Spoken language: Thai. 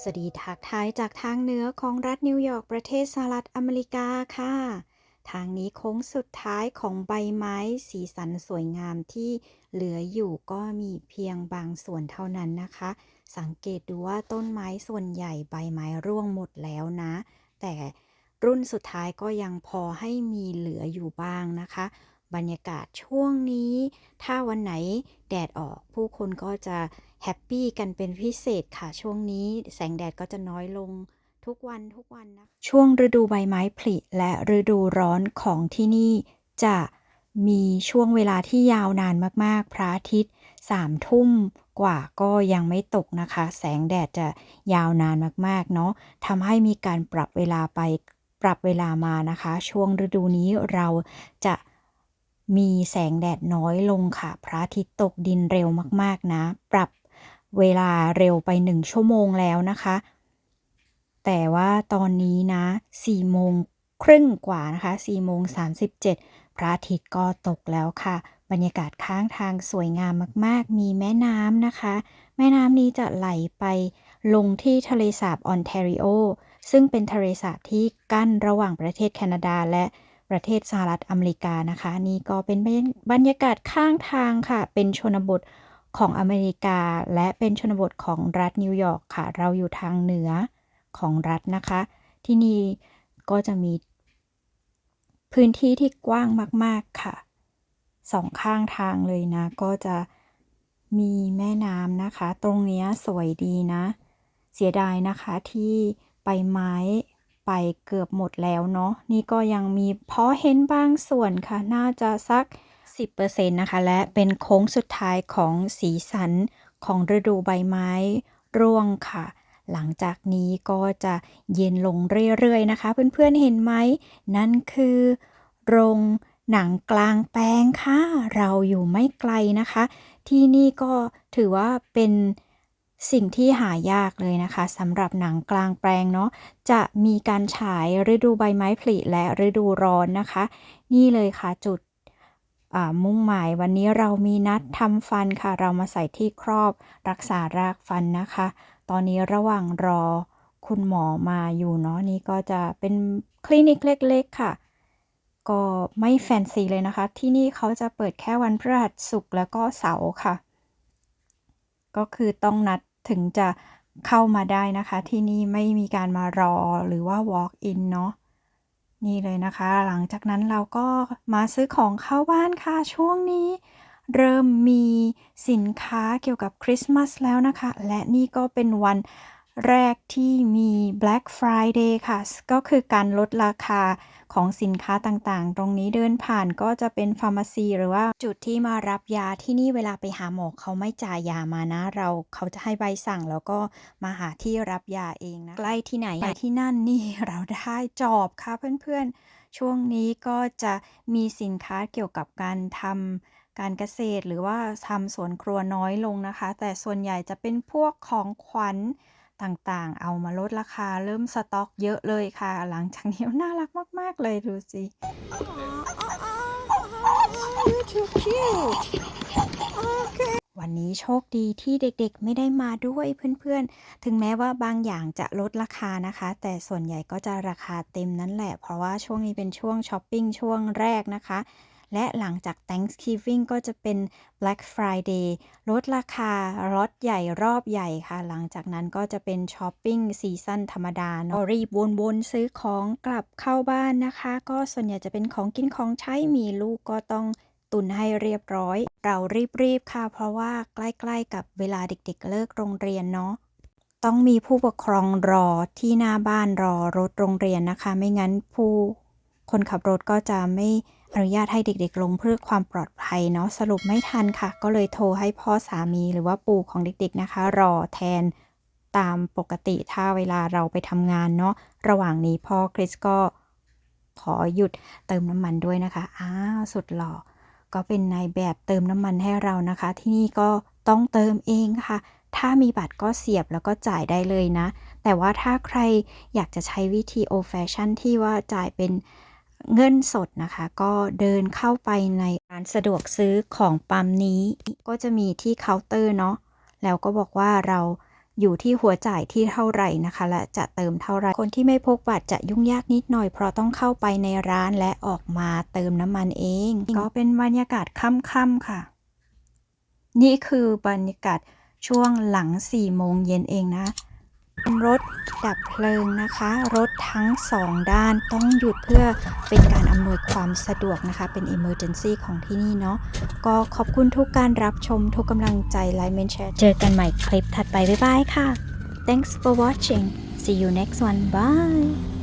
สวัสดีทักทายจากทางเหนือของรัฐนิวยอร์กประเทศสหรัฐอเมริกาค่ะ ทางนี้โค้งสุดท้ายของใบไม้สีสันสวยงามที่เหลืออยู่ก็มีเพียงบางส่วนเท่านั้นนะคะ สังเกตดูว่าต้นไม้ส่วนใหญ่ใบไม้ร่วงหมดแล้วนะ แต่รุ่นสุดท้ายก็ยังพอให้มีเหลืออยู่บ้างนะคะ บรรยากาศช่วงนี้ ถ้าวันไหนแดดออกผู้คนก็จะแฮปปี้กันเป็นพิเศษค่ะ ช่วงนี้แสงแดดก็จะน้อยลงทุกวันทุกวันนะช่วงฤดูใบไม้ผลิและฤดูร้อนของที่นี่จะมีช่วงเวลาที่ยาวนานมาก ๆ พระอาทิตย์สามทุ่มกว่าก็ยังไม่ตกนะคะ แสงแดดจะยาวนานมาก ๆ เนาะทำให้มีการปรับเวลาไปปรับเวลามานะคะ ช่วงฤดูนี้เราจะ มีแสงแดดน้อยลงค่ะ พระอาทิตย์ตกดินเร็วมากๆนะ ปรับเวลาเร็วไป1ชั่วโมงแล้วนะคะ แต่ว่าตอนนี้นะ4โมงครึ่งกว่านะคะ4โมง37พระอาทิตย์ก็ตกแล้วค่ะ บรรยากาศข้างทางสวยงามมากๆ มีแม่น้ำนะคะ แม่น้ำนี้จะไหลไปลงที่ทะเลสาบออนแทริโอ ซึ่งเป็นทะเลสาบที่กั้นระหว่างประเทศแคนาดาและ ประเทศสหรัฐอเมริกานะคะ นี่ก็เป็นบรรยากาศข้างทางค่ะ เป็นชนบทของอเมริกา และเป็นชนบทของรัฐนิวยอร์กค่ะ เราอยู่ทางเหนือของรัฐนะคะ ที่นี่ก็จะมี พื้นที่ที่กว้างมาก ๆค่ะสองข้างทางเลยนะ ก็จะมีแม่น้ำนะคะ ตรงนี้สวยดีนะ เสียดายนะคะที่ใบไม้ ไปเกือบหมดแล้วเนาะนี่ก็ยังมีเพาะเห็นบางส่วนค่ะ น่าจะสัก 10%นะคะ และเป็นโค้งสุดท้ายของสีสันของฤดูใบไม้ร่วงค่ะ หลังจากนี้ก็จะเย็นลงเรื่อยๆนะคะ เพื่อนๆเห็นไหม นั่นคือ โรงหนังกลางแปลงค่ะ เราอยู่ไม่ไกลนะคะ ที่นี่ก็ถือว่าเป็น สิ่งที่หายากเลยนะคะสำหรับหนังกลางแปลงเนาะจะมีการฉายฤดูใบไม้ผลิและฤดูร้อนนะคะ นี่เลยค่ะจุดมุ่งหมายวันนี้เรามีนัดทำฟันค่ะ เรามาใส่ที่ครอบรักษารากฟันนะคะ ตอนนี้ระหว่างรอคุณหมอมาอยู่เนาะนี่ก็จะเป็นคลินิกเล็ก ๆ ค่ะ ก็ไม่แฟนซีเลยนะคะ ที่นี่เขาจะเปิดแค่วันพฤหัสศุกร์แล้วก็เสาร์ค่ะ ก็คือต้องนัด ถึงจะเข้ามาได้นะคะ ที่นี่ไม่มีการมารอหรือว่า walk in เนาะนี่เลยนะคะ หลังจากนั้นเราก็มาซื้อของเข้าบ้านค่ะ ช่วงนี้ เริ่มมีสินค้าเกี่ยวกับคริสต์มาสแล้วนะคะ และนี่ก็เป็นวัน แรกที่มี Black Friday ค่ะ ก็คือการลดราคาของสินค้าต่างๆ ตรงนี้เดินผ่านก็จะเป็นฟาร์มาซีหรือว่าจุดที่มารับยาที่นี่เวลาไปหาหมอเขาไม่จ่ายยามานะ เราเขาจะให้ใบสั่งแล้วก็มาหาที่รับยาเองนะ ใกล้ที่ไหนไปที่นั่นนี่เราได้จอบค่ะเพื่อนๆ ช่วงนี้ก็จะมีสินค้าเกี่ยวกับการทำการเกษตรหรือว่าทำสวนครัวน้อยลงนะคะ แต่ส่วนใหญ่จะเป็นพวกของขวัญ ต่างๆ เอามาลดราคาเริ่มสต็อกเยอะเลยค่ะ หลังจากนี้น่ารักมาก ๆ เลยดูสิ Too cute. Okay. วันนี้โชคดีที่เด็กๆ ไม่ได้มาด้วยเพื่อนๆ ถึงแม้ว่าบางอย่างจะลดราคานะคะ แต่ส่วนใหญ่ก็จะราคาเต็มนั่นแหละ เพราะว่าช่วงนี้เป็นช่วงช้อปปิ้งช่วงแรกนะคะ และหลังจาก Thanksgiving ก็จะเป็น Black Friday ลดราคารถใหญ่รอบใหญ่ค่ะ หลังจากนั้นก็จะเป็นช้อปปิ้งซีซั่นธรรมดาเนาะรีบวนๆซื้อของกลับเข้าบ้านนะคะ ก็ส่วนใหญ่จะเป็นของกินของใช้มีลูกก็ต้องตุนให้เรียบร้อย เรารีบๆค่ะ เพราะว่าใกล้ๆกับเวลาเด็กๆเลิกโรงเรียนเนาะต้องมีผู้ปกครองรอที่หน้าบ้านรอรถโรงเรียนนะคะ ไม่งั้นผู้ คนขับรถก็จะไม่อนุญาตให้เด็กๆ ลงเพื่อความปลอดภัยเนาะสรุปไม่ทันค่ะ ก็เลยโทรให้พ่อสามีหรือว่าปู่ของเด็กๆนะคะ รอแทนตามปกติถ้าเวลาเราไปทำงานเนาะระหว่างนี้พ่อคริสก็ขอหยุดเติมน้ำมันด้วยนะคะ อ้าวสุดหล่อ ก็เป็นนายแบบเติมน้ำมันให้เรานะคะ ที่นี่ก็ต้องเติมเองค่ะ ถ้ามีบัตรก็เสียบแล้วก็จ่ายได้เลยนะ แต่ว่าถ้าใครอยากจะใช้วิธี old fashion ที่ว่าจ่ายเป็น เงินสดนะคะ ก็เดินเข้าไปในร้านสะดวกซื้อของปั๊มนี้ ก็จะมีที่เคาน์เตอร์เนาะแล้วก็บอกว่าเราอยู่ที่หัวจ่ายที่เท่าไหร่นะคะ และจะเติมเท่าไหร่คนที่ไม่พกบัตรจะยุ่งยากนิดหน่อย เพราะต้องเข้าไปในร้านและออกมาเติมน้ำมันเอง ก็เป็นบรรยากาศค่ำๆค่ะ นี่คือบรรยากาศช่วงหลัง4โมงเย็นเองนะ รถดับเพลิงนะคะ รถทั้งสองด้านต้องหยุดเพื่อเป็นการอำนวยความสะดวกนะคะ เป็น Emergency ของที่นี่เนาะก็ขอบคุณทุกการรับชมทุกกำลังใจไลค์เมนแชร์เจอกันใหม่คลิปถัดไป บ๊ายบายค่ะ Thanks for watching see you next one bye